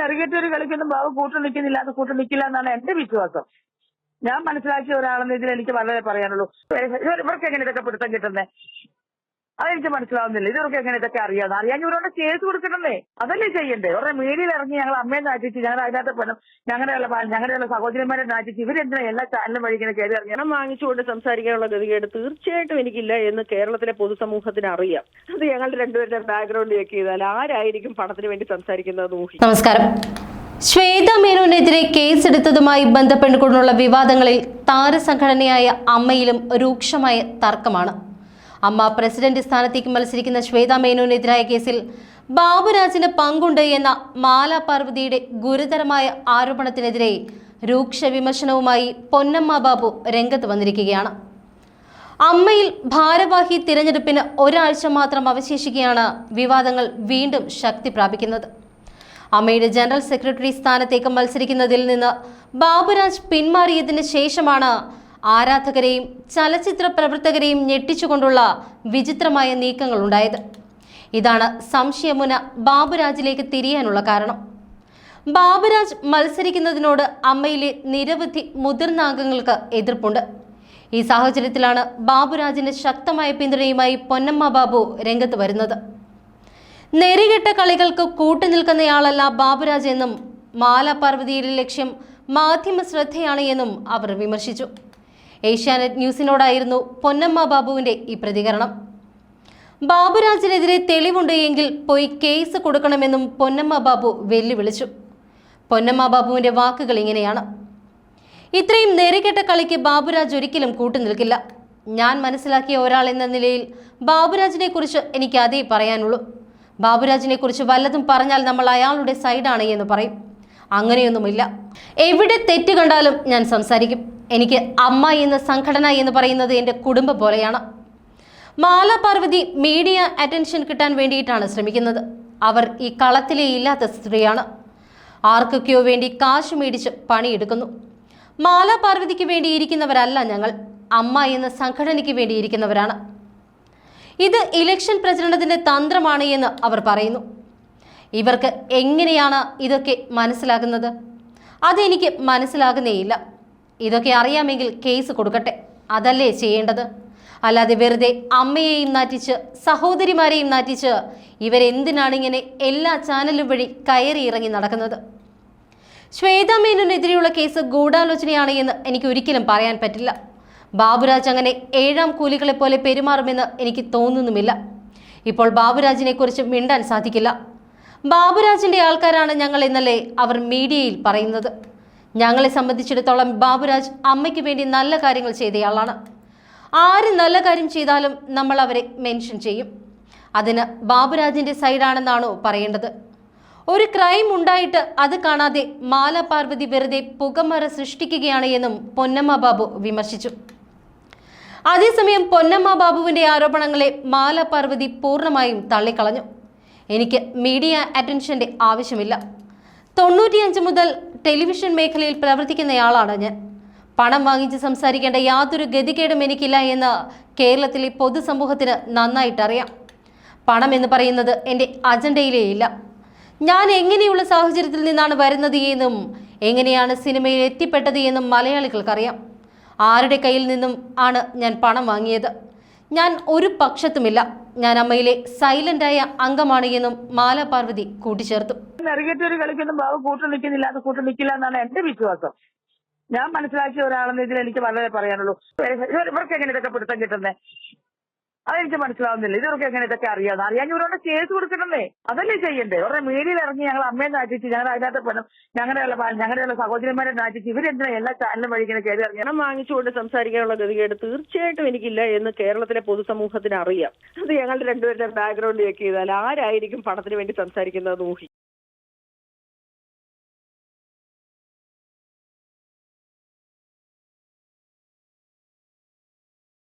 നെറുകെട്ടൊരു കളിക്കൊന്നും ബാബു കൂട്ടു നിൽക്കുന്നില്ല. അത് കൂട്ടു നിൽക്കില്ല എന്നാണ് എന്റെ വിശ്വാസം. ഞാൻ മനസ്സിലാക്കിയ ഒരാളെന്ന ഇതിൽ എനിക്ക് വളരെ പറയാനുള്ളൂ. ഇവർ- ഇവർക്ക് എങ്ങനെ ഇതൊക്കെ പിടുത്തം കിട്ടുന്നേ? അതെനിക്ക് മനസ്സിലാവുന്നില്ല. ഇതൊക്കെ എങ്ങനെ ഇതൊക്കെ അറിയാതെ അറിയാൻ ഇവരോട് കേസ് കൊടുക്കണമേ അതല്ലേ ചെയ്യണ്ടേ? അവരുടെ മീഡിയയിൽ ഇറങ്ങി ഞങ്ങൾ അമ്മയെ നാട്ടിച്ച് ഞങ്ങൾ അതിനകത്ത് പെടും ഞങ്ങളുടെയുള്ള ഞങ്ങളുടെയുള്ള സഹോദരന്മാരെ നാട്ടിച്ച് ഇവരെന്തിനാ എല്ലാ ചാനലും വഴി ഇങ്ങനെ കയറി ഇറങ്ങി പണം വാങ്ങിച്ചുകൊണ്ട് സംസാരിക്കാനുള്ള ഗതികേട് തീർച്ചയായിട്ടും എനിക്കില്ല എന്ന് കേരളത്തിലെ പൊതുസമൂഹത്തിന് അറിയാം. അത് ഞങ്ങളുടെ രണ്ടുപേരുടെ ബാക്ക്ഗ്രൗണ്ട് ചെക്ക് ചെയ്താൽ ആരായിരിക്കും പണത്തിന് വേണ്ടി സംസാരിക്കുന്നത് നമസ്കാരം. ശ്വേത മേനോനെതിരെ കേസെടുത്തതുമായി ബന്ധപ്പെട്ടുകൊണ്ടുള്ള വിവാദങ്ങളിൽ താരസംഘടനയായ അമ്മയിലും രൂക്ഷമായ തർക്കമാണ്. അമ്മ പ്രസിഡന്റ് സ്ഥാനത്തേക്ക് മത്സരിക്കുന്ന ശ്വേത മേനോനെതിരായ കേസിൽ ബാബുരാജിന് പങ്കുണ്ട് എന്ന മാല പാർവതിയുടെ ഗുരുതരമായ ആരോപണത്തിനെതിരെ രൂക്ഷ വിമർശനവുമായി പൊന്നമ്മ ബാബു രംഗത്ത് വന്നിരിക്കുകയാണ്. അമ്മയിൽ ഭാരവാഹി തിരഞ്ഞെടുപ്പിന് ഒരാഴ്ച മാത്രം അവശേഷിക്കുകയാണ് വിവാദങ്ങൾ വീണ്ടും ശക്തി പ്രാപിക്കുന്നത്. അമ്മയുടെ ജനറൽ സെക്രട്ടറി സ്ഥാനത്തേക്ക് മത്സരിക്കുന്നതിൽ നിന്ന് ബാബുരാജ് പിന്മാറിയതിന് ശേഷമാണ് ആരാധകരെയും ചലച്ചിത്ര പ്രവർത്തകരെയും ഞെട്ടിച്ചുകൊണ്ടുള്ള വിചിത്രമായ നീക്കങ്ങൾ ഉണ്ടായത് ഇതാണ് സംശയമുന ബാബുരാജിലേക്ക് തിരിയാനുള്ള കാരണം. ബാബുരാജ് മത്സരിക്കുന്നതിനോട് അമ്മയിലെ നിരവധി മുതിർന്ന അംഗങ്ങൾക്ക് എതിർപ്പുണ്ട്. ഈ സാഹചര്യത്തിലാണ് ബാബുരാജിന് ശക്തമായ പിന്തുണയുമായി പൊന്നമ്മ ബാബു രംഗത്ത് വരുന്നത്. നെറികെട്ട കളികൾക്ക് കൂട്ടുനിൽക്കുന്നയാളല്ല ബാബുരാജ് എന്നും മാല ലക്ഷ്യം മാധ്യമ ശ്രദ്ധയാണ് എന്നും അവർ വിമർശിച്ചു. ഏഷ്യാനെറ്റ് ന്യൂസിനോടായിരുന്നു പൊന്നമ്മ ബാബുവിന്റെ ഈ പ്രതികരണം. ബാബുരാജിനെതിരെ തെളിവുണ്ട് എങ്കിൽ പോയി കേസ് കൊടുക്കണമെന്നും പൊന്നമ്മ ബാബു വെല്ലുവിളിച്ചു. പൊന്നമ്മ ബാബുവിന്റെ വാക്കുകൾ ഇങ്ങനെയാണ്. ഇത്രയും നേരികെട്ട കളിക്ക് ബാബുരാജ് ഒരിക്കലും കൂട്ടുനിൽക്കില്ല ഞാൻ മനസ്സിലാക്കിയ ഒരാൾ എന്ന നിലയിൽ ബാബുരാജിനെ കുറിച്ച് എനിക്ക് അതേ പറയാനുള്ളൂ. ബാബുരാജിനെ കുറിച്ച് വല്ലതും പറഞ്ഞാൽ നമ്മൾ അയാളുടെ സൈഡാണ് എന്ന് പറയും. അങ്ങനെയൊന്നുമില്ല. എവിടെ തെറ്റ് കണ്ടാലും ഞാൻ സംസാരിക്കും. എനിക്ക് അമ്മ എന്ന സംഘടന എന്ന് പറയുന്നത് എന്റെ കുടുംബം പോലെയാണ്. മാല പാർവതി മീഡിയ അറ്റൻഷൻ കിട്ടാൻ വേണ്ടിയിട്ടാണ് ശ്രമിക്കുന്നത്. അവർ ഈ കളത്തിലേ ഇല്ലാത്ത സ്ത്രീയാണ്. ആർക്കൊക്കെയോ വേണ്ടി കാശ് മേടിച്ച് പണിയെടുക്കുന്നു. മാല പാർവതിക്ക് വേണ്ടി ഇരിക്കുന്നവരല്ല ഞങ്ങൾ. അമ്മ എന്ന സംഘടനയ്ക്ക് വേണ്ടി ഇരിക്കുന്നവരാണ്. ഇത് ഇലക്ഷൻ പ്രചരണത്തിന്റെ തന്ത്രമാണ് എന്ന് അവർ പറയുന്നു. ഇവർക്ക് എങ്ങനെയാണ് ഇതൊക്കെ മനസ്സിലാകുന്നത്? അതെനിക്ക് മനസ്സിലാകുന്നേയില്ല. ഇതൊക്കെ അറിയാമെങ്കിൽ കേസ് കൊടുക്കട്ടെ. അതല്ലേ ചെയ്യേണ്ടത്? അല്ലാതെ വെറുതെ അമ്മയെയും നാറ്റിച്ച് സഹോദരിമാരെയും നാറ്റിച്ച് ഇവരെന്തിനാണ് ഇങ്ങനെ എല്ലാ ചാനലും വഴി കയറി ഇറങ്ങി നടക്കുന്നത്? ശ്വേത മേനോനെതിരെയുള്ള കേസ് ഗൂഢാലോചനയാണ് എന്ന് എനിക്ക് ഒരിക്കലും പറയാൻ പറ്റില്ല. ബാബുരാജ് അങ്ങനെ ഏഴാം കൂലികളെ പോലെ പെരുമാറുമെന്ന് എനിക്ക് തോന്നുന്നുമില്ല. ഇപ്പോൾ ബാബുരാജിനെ കുറിച്ച് മിണ്ടാൻ സാധിക്കില്ല. ബാബുരാജിന്റെ ആൾക്കാരാണ് ഞങ്ങൾ ഇന്നലെ അവർ മീഡിയയിൽ പറയുന്നത്? ഞങ്ങളെ സംബന്ധിച്ചിടത്തോളം ബാബുരാജ് അമ്മയ്ക്ക് വേണ്ടി നല്ല കാര്യങ്ങൾ ചെയ്തയാളാണ്. ആര് നല്ല കാര്യം ചെയ്താലും നമ്മൾ അവരെ മെൻഷൻ ചെയ്യും. അതിന് ബാബുരാജിന്റെ സൈഡാണെന്നാണോ പറയേണ്ടത്. ഒരു ക്രൈം ഉണ്ടായിട്ട് അത് കാണാതെ മാല പാർവതി വെറുതെ പുകമറ സൃഷ്ടിക്കുകയാണ് എന്നും പൊന്നമ്മ ബാബു വിമർശിച്ചു. അതേസമയം പൊന്നമ്മ ബാബുവിന്റെ ആരോപണങ്ങളെ മാല പാർവതി പൂർണമായും തള്ളിക്കളഞ്ഞു. എനിക്ക് മീഡിയ അറ്റൻഷന്റെ ആവശ്യമില്ല. തൊണ്ണൂറ്റിയഞ്ച് മുതൽ ടെലിവിഷൻ മേഖലയിൽ പ്രവർത്തിക്കുന്നയാളാണ് ഞാൻ. പണം വാങ്ങിച്ച് സംസാരിക്കേണ്ട യാതൊരു ഗതികേടും എനിക്കില്ല എന്ന് കേരളത്തിലെ പൊതുസമൂഹത്തിന് നന്നായിട്ടറിയാം. പണം എന്ന് പറയുന്നത് എന്റെ അജണ്ടയിലേ ഇല്ല. ഞാൻ എങ്ങനെയുള്ള സാഹചര്യത്തിൽ നിന്നാണ് വരുന്നത് എന്നും എങ്ങനെയാണ് സിനിമയിൽ എത്തിപ്പെട്ടത് എന്നും മലയാളികൾക്കറിയാം. ആരുടെ കയ്യിൽ നിന്നും ആണ് ഞാൻ പണം വാങ്ങിയത്? ഞാൻ ഒരു പക്ഷത്തുമില്ല. ഞാൻ അമ്മയിലെ സൈലന്റായ അംഗമാണ് എന്നും മാല പാർവതി കൂട്ടിച്ചേർത്തു നെറുകെട്ടൊരു കളിക്കൊന്നും ബാബു കൂട്ടു നിൽക്കുന്നില്ല അത് കൂട്ടു നിൽക്കില്ല എന്നാണ് എന്റെ വിശ്വാസം. ഞാൻ മനസ്സിലാക്കിയ ഒരാളെന്ന ഇതിൽ എനിക്ക് വളരെ പറയാനുള്ളൂ. ഇവർ- ഇവർക്ക് എങ്ങനെ ഇതൊക്കെ പിടുത്തം കിട്ടുന്നേ? അതെനിക്ക് മനസ്സിലാവുന്നില്ല. ഇതൊക്കെ എങ്ങനെ ഇതൊക്കെ അറിയാതെ അറിയാൻ ഇവരോട് കേസ് കൊടുക്കണമേ അതല്ലേ ചെയ്യണ്ടേ? അവരുടെ മീഡിയയിൽ ഇറങ്ങി ഞങ്ങൾ അമ്മയെ നാട്ടിച്ച് ഞങ്ങൾ അതിനകത്ത് പെടും ഞങ്ങളുടെയുള്ള ഞങ്ങളുടെയുള്ള സഹോദരന്മാരെ നാട്ടിച്ച് ഇവരെന്തിനാ എല്ലാ ചാനലും വഴി ഇങ്ങനെ കയറി ഇറങ്ങി? വാങ്ങിച്ചുകൊണ്ട് സംസാരിക്കാനുള്ള ഗതികേട് തീർച്ചയായിട്ടും എനിക്കില്ല എന്ന് കേരളത്തിലെ പൊതുസമൂഹത്തിന് അറിയാം. അത് ഞങ്ങളുടെ രണ്ടുപേരുടെ ബാക്ക്ഗ്രൗണ്ട് ചെക്ക് ചെയ്താൽ ആരായിരിക്കും പണത്തിന് വേണ്ടി സംസാരിക്കുന്നത് ഊഹി